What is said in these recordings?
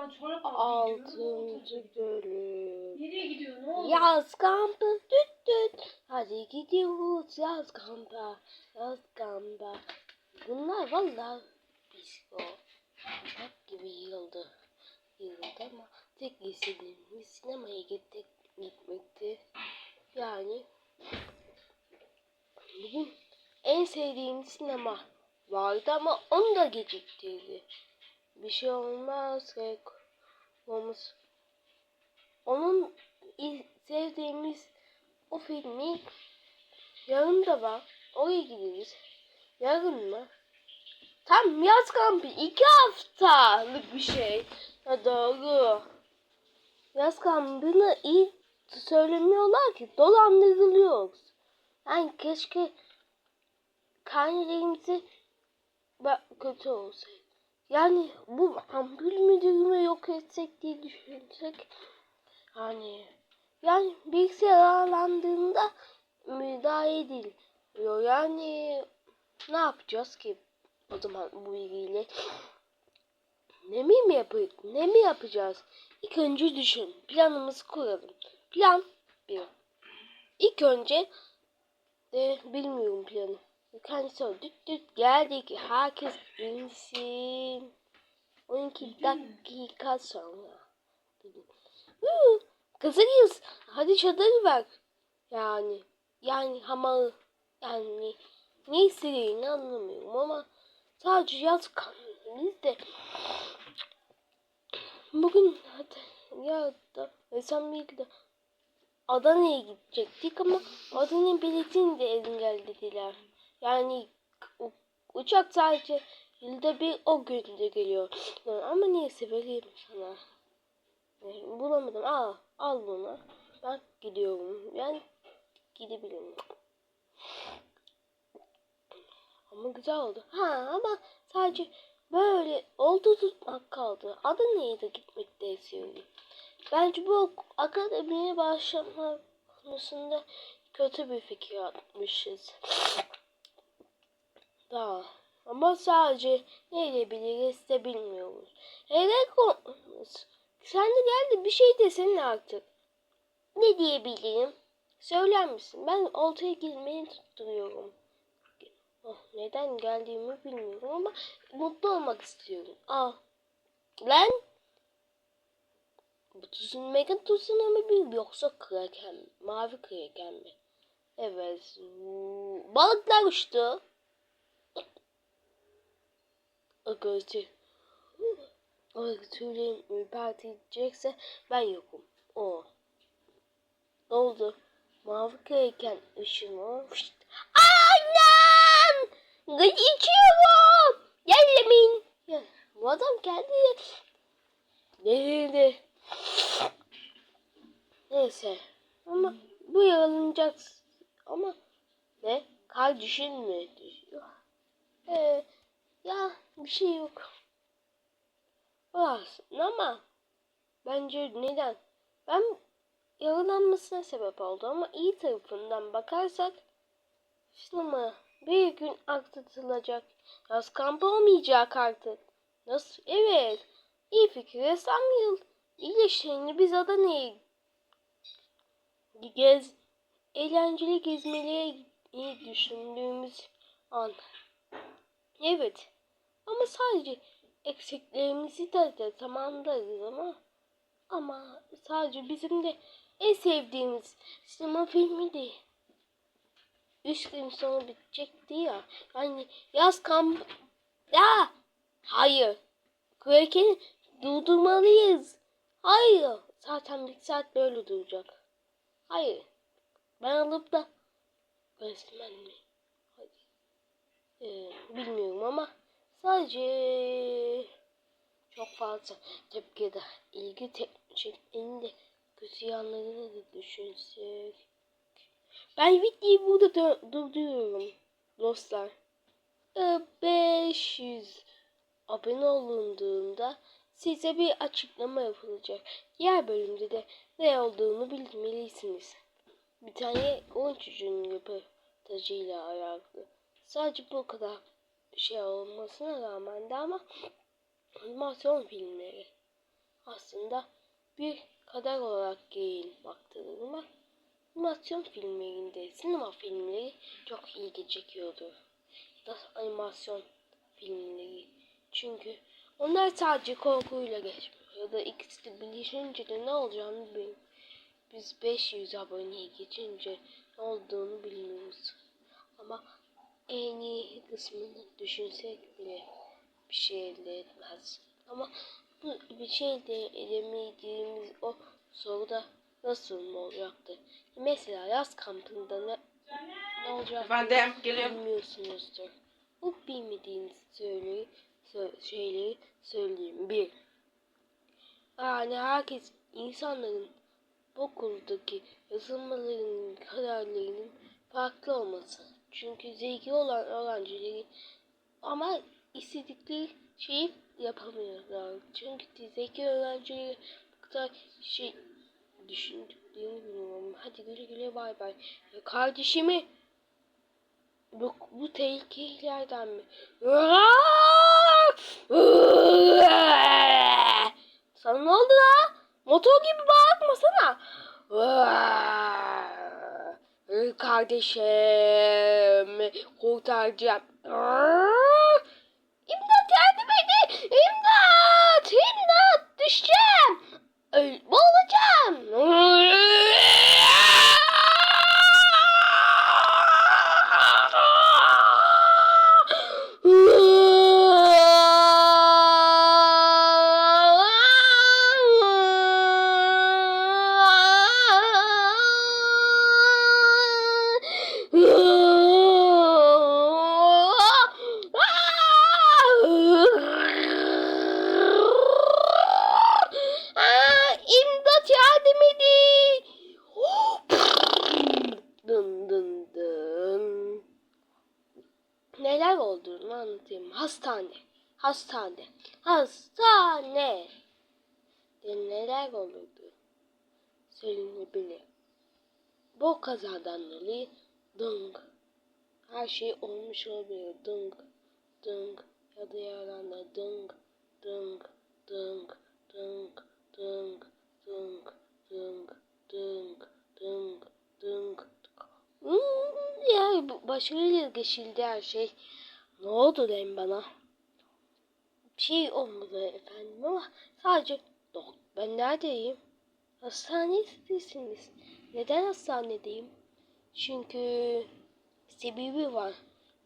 oradan çorap al. Altıncı bölüm. Nereye gidiyor? Ne oldu? Yaz kampı düt düt. Hadi gidiyoruz yaz kampı. Yaz kampı. Bunlar vallahi psiko. Bak gibi yıldı. Yıldı ama tek istediğimiz sinemaya gittik, gitmekti. Yani bugün en sevdiğim sinema vardı ama onu da geciktirdi. Bir şey olmaz. Olmaz. Onun sevdiğimiz o filmi yarın da var. Oraya gideriz. Yarın mı? Tam yaz kampı. iki haftalık bir şey. Ha doğru. Yaz kampını iyi söylemiyorlar ki. Dolandırılıyoruz. Yani keşke karnelerimizi bak kötü olsaydı. Yani bu ampul müdürümü yok etsek diye düşünsek hani yani bilgisayar ağlandığında müdahale ediliyor. Yani ne yapacağız ki o zaman bu ilgiyle? Ne mi yapı ne mi yapacağız? İlk önce düşün. Planımızı kuralım. Plan bir. İlk önce de bilmiyorum planı. Sonra düt düt geldik. Herkes binsin. 12 dakika sonra. Huu, Kızarız. Hadi çadırı ver. Yani. Yani hamalı. Yani. Ne istediğini anlamıyorum ama sadece yaz kalmıyoruz de. Bugün hadi ya da sen bir de Adana'ya gidecektik ama Adana biletini de engellediler. Yani uçak sadece yılda bir o günde geliyor. Ama neyse vereyim sana. Bulamadım. Al, al bunu. Ben gidiyorum. Ben gidebilirim. Ama güzel oldu. Ha ama sadece böyle oldu tutmak kaldı. Adana'ya da gitmek de istiyorum. Bence bu akademiye başlama konusunda kötü bir fikir atmışız. Daha. Ama sadece ne diyebiliriz de bilmiyoruz. Konumuz. Sen de gel de bir şey desene artık. Ne diyebilirim? Söyler misin? Ben oltaya girmeyi tutturuyorum. Oh, neden geldiğimi bilmiyorum ama mutlu olmak istiyorum. Aa. Lan bu tuzun mega tuzuna mı bir yoksa kraken mi? Mavi kraken mi? Evet. Balıklar uçtu. O tüylerim ürpertecekse ben yokum. O. Ne oldu? Mavi kraken ışını. Fışt. Annem! Geçiyorum. Yerlemin. Ya, bu adam kendi Nerede? Neyse. Ama bu yaralanacak. Ama ne? Kardeşin mi düşüyor? Ee, ya bir şey yok. Olsun ama bence neden? Ben yaralanmasına sebep oldu ama iyi tarafından bakarsak sinema bir gün aksatılacak. Yaz kampı olmayacak artık. Nasıl? Evet. İyi fikir. Ressam yıl iyileştiğini biz Adana'ya gez eğlenceli gezmeliğe iyi düşündüğümüz an. Evet. Ama sadece eksiklerimizi de, de tamamlarız ama ama sadece bizim de en sevdiğimiz sinema filmi değil. Üç gün sonra bitecekti ya. Yani yaz kamp... Ya! Hayır. Kraken'i durdurmalıyız. Hayır. Zaten bir saat böyle duracak. Hayır. Ben alıp da resmen mi? Hayır. Ee, bilmiyorum ama sadece çok fazla tepki de ilgi çekmenin de kötü yanlarını da düşünsek. Ben videoyu burada durduruyorum dostlar. Ee, 500 abone olunduğunda size bir açıklama yapılacak. Diğer bölümde de ne olduğunu bilmelisiniz. Bir tane oyun çocuğunun röportajıyla alakalı. Sadece bu kadar şey olmasına rağmen de ama animasyon filmleri. aslında bir kader olarak ama animasyon filmlerinde sinema filmleri çok ilgi çekiyordu. Ya da animasyon filmleri. Çünkü onlar sadece korkuyla geçmiyor. Ya da ikisi de birleşince de ne olacağını bilmiyorum. Biz 500 aboneye geçince ne olduğunu bilmiyoruz. Ama en iyi kısmını düşünsek bile bir şey elde etmez. Ama bu bir şey elde edemediğimiz o soruda nasıl mı olacaktı? Mesela yaz kampında ne, ne olacak Efendim geliyorum. bilmiyorsunuzdur. Bu bilmediğiniz söyleyi, sö- şeyleri söyleyeyim. Bir, yani herkes insanların bu okuldaki yazılmalarının kararlarının farklı olması. Çünkü zeki olan öğrencileri ama istedikleri şeyi yapamıyorlar. Çünkü zeki öğrencileri bu kadar şey düşündüklerini bilmiyorum. Hadi güle güle bay bay. Kardeşimi bu, bu tehlikelerden mi? Sana ne oldu la? Motor gibi bağırmasana. Kardeşim kurtaracağım. İmdat Hastane. Hastane. De neler olurdu? Söylenebilir. Bu kazadan dolayı ding. Her şey olmuş olabilir. Ding. Ding. Ya da yaralanma. Ding. Ding. Ding. Ding. Ding. Ding. Ding. Ding. Ding. Ding. Hmm, yani başarıyla geçildi her şey. Ne oldu deyin bana? Şey olmadı efendim ama sadece Dok ben neredeyim? Hastanedesiniz. Neden hastanedeyim? Çünkü sebebi var.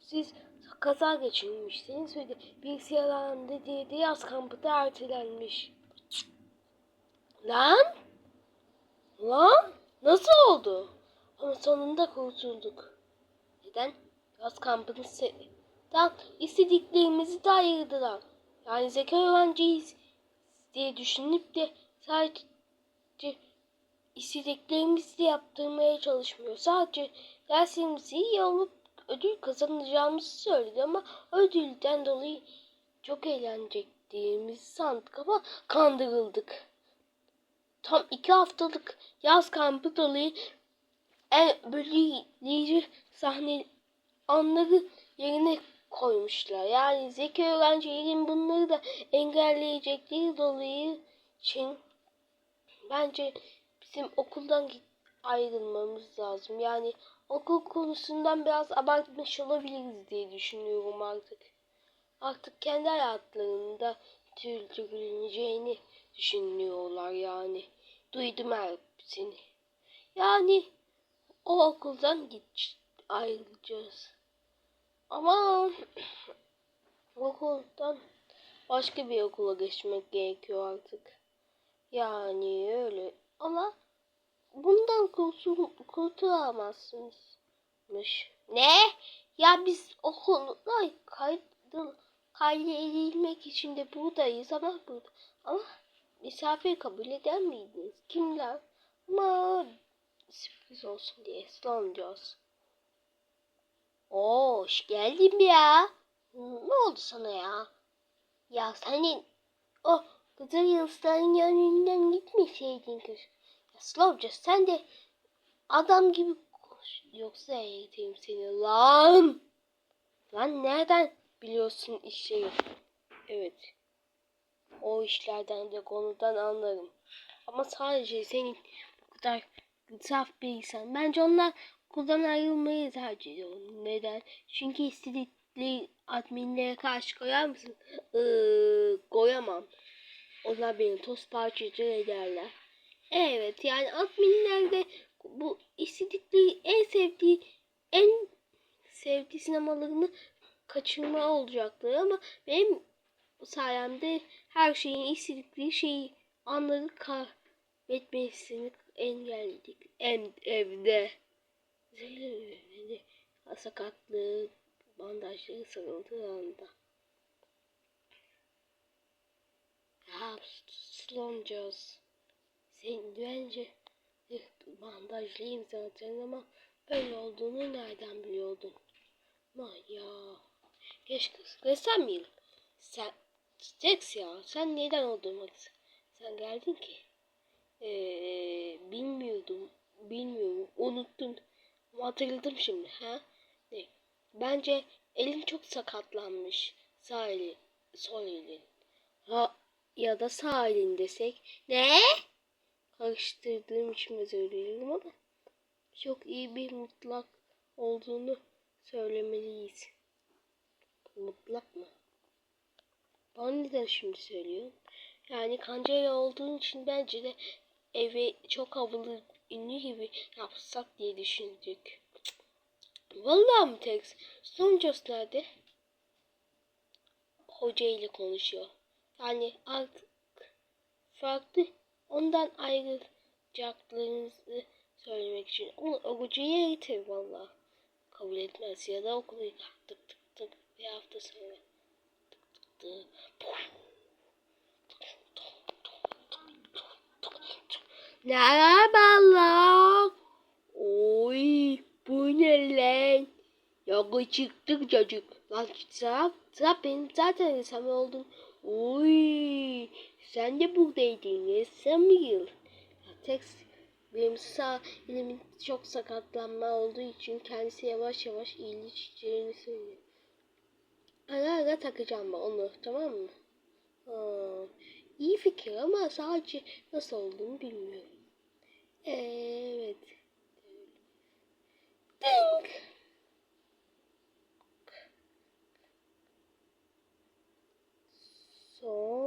Siz kaza geçirmişsiniz ve de bilgisayarlarında diye de yaz kampı da ertelenmiş. Lan? Lan? Nasıl oldu? Ama sonunda kurtulduk. Neden? Yaz kampını istediklerimizi de ayırdılar. Yani zeka öğrenciyiz diye düşünüp de sadece istediklerimizi de yaptırmaya çalışmıyor. Sadece derslerimizi iyi olup ödül kazanacağımızı söyledi ama ödülden dolayı çok eğlenecektiğimizi sandık ama kandırıldık. Tam iki haftalık yaz kampı dolayı en belirleyici sahne anları yerine koymuşlar. Yani zeki öğrencilerin bunları da engelleyecekleri dolayı için bence bizim okuldan ayrılmamız lazım. Yani okul konusundan biraz abartmış olabiliriz diye düşünüyorum artık. Artık kendi hayatlarında sürdürüleceğini düşünüyorlar yani. Duydum hepsini. Yani o okuldan git ayrılacağız. Ama okuldan başka bir okula geçmek gerekiyor artık. Yani öyle. Ama bundan kurtul kurtulamazsınızmış. Ne? Ya biz okulda kaydı kaydedilmek için de buradayız ama burada. Ama misafir kabul eder miydiniz? Kimler? Ama sürpriz olsun diye salınacağız. Oo, hoş geldin ya. Ne oldu sana ya? Ya senin o Kızıl Yıldızların yanından gitmeseydin kız. Ya Slowca sen de adam gibi koş. Yoksa eğiteyim seni lan. Lan nereden biliyorsun işleri? Evet. o işlerden de konudan anlarım. Ama sadece senin bu kadar saf bir insan. Bence onlar okuldan ayrılmayı tercih ediyor. Neden? Çünkü istedikleri adminlere karşı koyar mısın? Iıı, koyamam. Onlar beni toz parçacı ederler. Evet yani adminlerde bu istedikleri en sevdiği en sevdiği sinemalarını kaçırma olacaktır ama benim sayemde her şeyin istedikleri şeyi anları kaybetmesini engelledik. En evde. Sakatlığı bandajları sarıldığı anda. Ya Sloncaz. Sen bence bandajlıyım zaten ama böyle olduğunu nereden biliyordun? Ama ya. Kız. Ressam mıyım? Sen Jax ya. Sen neden oldun Sen geldin ki. Ee, bilmiyordum. Bilmiyorum. Unuttum. Hatırladım şimdi. Ha? Ne? Bence elin çok sakatlanmış. Sağ eli. Sol elin. Ha ya da sağ elin desek. Ne? Karıştırdığım için özür dilerim ama çok iyi bir mutlak olduğunu söylemeliyiz. Mutlak mı? Bana neden şimdi söylüyorsun? Yani kancaya olduğun için bence de eve çok havalı ünlü gibi yapsak diye düşündük. Vallahi mi Tex? Sonuncası nerede? Hoca ile konuşuyor. Yani artık farklı ondan ayrılacaklarınızı söylemek için. Onu o hocaya getir vallahi. Kabul etmez ya da okulu tık tık tık bir hafta sonra tık tık tık. Merhabalar. Oy bu ne lan? Yakışıklı çocuk. Lan sen, sen benim zaten insan oldun. Oy sen de buradaydın ya Samuel. Tek benim sağ elimin çok sakatlanma olduğu için kendisi yavaş yavaş iyileşeceğini söylüyor. Ara ara takacağım ben onu tamam mı? Ha, fikir ama sadece nasıl olduğunu bilmiyorum. Evet. Ding. Son.